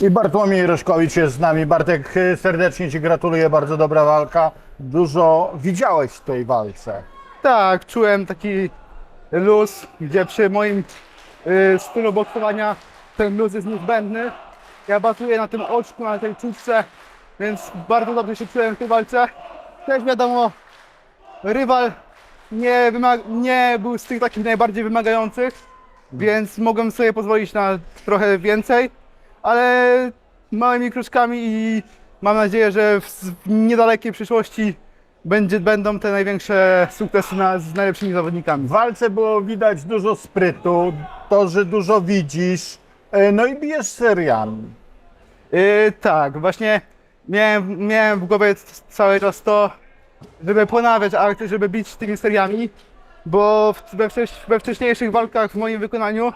I Bartłomiej Ryszkowicz jest z nami. Bartek, y, serdecznie Ci gratuluję, bardzo dobra walka. Dużo widziałeś w tej walce. Tak, czułem taki luz, gdzie przy moim y, stylu boksowania ten luz jest niezbędny. Ja bazuję na tym oczku, na tej czubce, więc bardzo dobrze się czułem w tej walce. Też wiadomo, rywal nie, nie był z tych takich najbardziej wymagających, więc mogłem sobie pozwolić na trochę więcej, ale małymi kroczkami i mam nadzieję, że w, niedalekiej przyszłości będzie, będą te największe sukcesy na, z najlepszymi zawodnikami. W walce było widać dużo sprytu, to, że dużo widzisz, y, no i bijesz seriami. Yy, tak, właśnie miałem, miałem w głowie cały czas to, żeby ponawiać akcje, żeby bić tymi seriami, bo w, we, wcześ, we wcześniejszych walkach w moim wykonaniu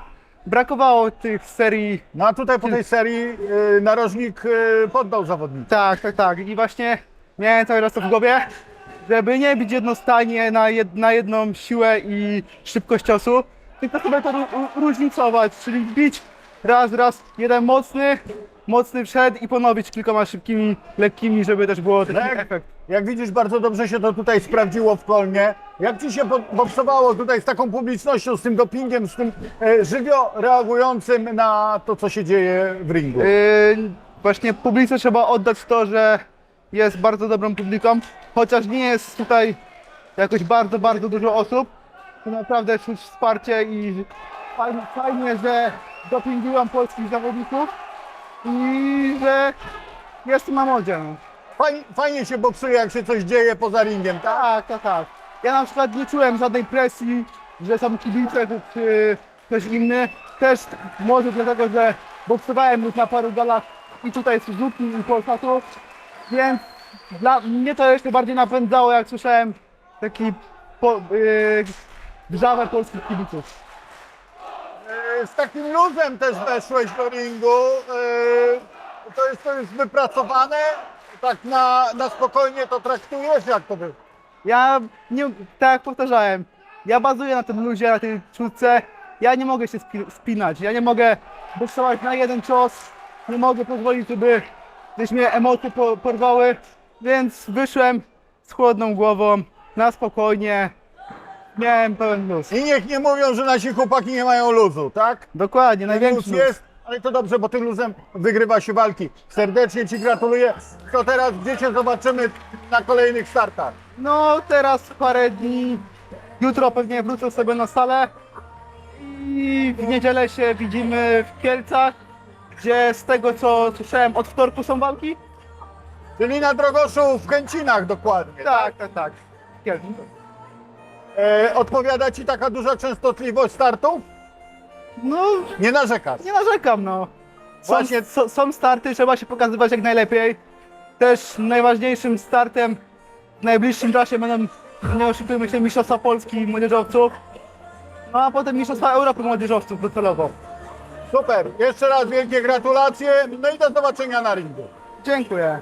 brakowało tych serii. No a tutaj po tej serii y, narożnik y, poddał zawodnika. Tak, tak, tak. I właśnie miałem cały czas to w głowie, żeby nie bić jednostajnie na, jed, na jedną siłę i szybkość ciosu, tylko sobie to ró- różnicować, czyli bić raz, raz, jeden mocny, mocny przed i ponowić kilkoma szybkimi, lekkimi, żeby też było taki Tak. efekt. Jak widzisz, bardzo dobrze się to tutaj sprawdziło w Kolnie. Jak Ci się po- boksowało tutaj z taką publicznością, z tym dopingiem, z tym e, żywio reagującym na to, co się dzieje w ringu? Yy, właśnie publice trzeba oddać to, że jest bardzo dobrą publiką, chociaż nie jest tutaj jakoś bardzo, bardzo dużo osób, to naprawdę czuć wsparcie i fajnie, fajnie że dopingują polskich zawodników i że jest na modzie. No. Fajnie, fajnie się boksuje, jak się coś dzieje poza ringiem, tak? Tak, tak, tak. Ja na przykład nie czułem żadnej presji, że są kibice czy ktoś inny. Też może dlatego, że boksowałem już na paru galach i tutaj z Suzuki i Polsatu, więc dla mnie to jeszcze bardziej napędzało, jak słyszałem taki po, yy, wrzawę polskich kibiców. Z takim luzem też weszłeś do ringu. E, To jest to już wypracowane? Tak na, na spokojnie to traktujesz? Jak to było? Ja, nie, tak jak powtarzałem, ja bazuję na tym luzie, na tej czutce. Ja nie mogę się spi- spinać, ja nie mogę boksować na jeden cios, nie mogę pozwolić, żeby gdzieś mnie emocje po, porwały, więc wyszłem z chłodną głową, na spokojnie, miałem pełen luz. I niech nie mówią, że nasi chłopaki nie mają luzu, tak? Dokładnie, Luz największy luz. jest, ale to dobrze, bo tym luzem wygrywa się walki. Serdecznie Ci gratuluję. To teraz gdzie Cię zobaczymy na kolejnych startach? No teraz parę dni, jutro pewnie wrócę sobie na salę i w niedzielę się widzimy w Kielcach, gdzie z tego co słyszałem od wtorku są walki. Czyli na Drogoszu w Kęcinach dokładnie. Tak, tak, tak. w Kielcach. E, odpowiada Ci taka duża częstotliwość startów? No, Nie narzekasz. nie narzekam, no. Są, Właśnie- so, są starty, trzeba się pokazywać jak najlepiej. Też najważniejszym startem w najbliższym czasie będą, nie oszukujmy się, Mistrzostwa Polski Młodzieżowców. No a potem Mistrzostwa Europy Młodzieżowców docelowo. Super. Jeszcze raz wielkie gratulacje. No i do zobaczenia na ringu. Dziękuję.